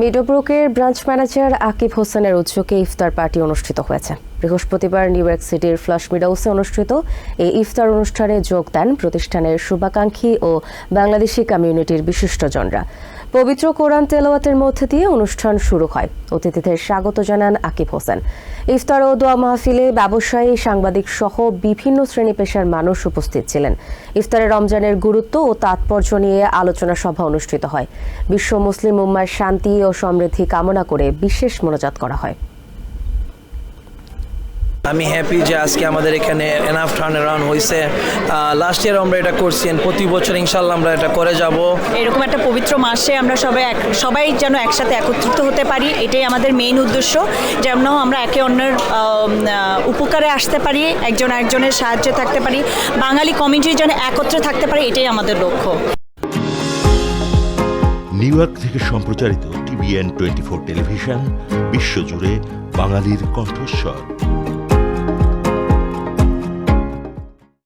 মিডোব্রুকের branch manager Akib হোসেনের উদ্যোগে ইফতার party অনুষ্ঠিত হয়েছে। বৃহস্পতিবার নিউ ইয়র্ক সিটির ফ্লাশ মিডাউসে অনুষ্ঠিত এই ইফতার অনুষ্ঠানে যোগ দেন প্রতিষ্ঠানের শুভাকাঙ্ক্ষী ও বাংলাদেশি কমিউনিটির বিশিষ্টজনরা। পবিত্র কোরআন তেলাওয়াতের মধ্যে দিয়ে অনুষ্ঠান শুরু হয়। অতিথিদের স্বাগত জানান আকিব হোসেন। ইফতার ও দোয়া মাহফিলে ব্যবসায়ী, সাংবাদিক সহ বিভিন্ন শ্রেণি পেশার মানুষ উপস্থিত ছিলেন। ইফতারে রমজানের গুরুত্ব ও তাৎপর্য নিয়ে আলোচনা সভা অনুষ্ঠিত হয়। বিশ্ব মুসলিম উম্মার শান্তি ও সমৃদ্ধি কামনা করে বিশেষ মোনাজাত করা হয়। আমি হ্যাপি যে আজকে আমাদের এখানে এনাফ টার্ন অ্যারাউন্ড হয়েছে লাস্ট ইয়ার আমরা এটা করছি প্রতি বছর ইনশাল্লাহ আমরা এটা করে যাব। এরকম একটা পবিত্র মাসে আমরা সবাই এক সবাই যেন একসাথে একত্রিত হতে পারি এটাই আমাদের মেইন উদ্দেশ্য। যেন আমরা একে অন্যের উপকারে আসতে পারি একজন একজনের সাহায্যে থাকতে পারি। বাঙালি কমিউনিটি যেন একত্রে থাকতে পারে এটাই আমাদের লক্ষ্য। নিউ ইয়র্ক থেকে সম্প্রচারিত টিভিএন টোয়েন্টি ফোর টেলিভিশন বিশ্বজুড়ে বাঙালির কণ্ঠস্বর।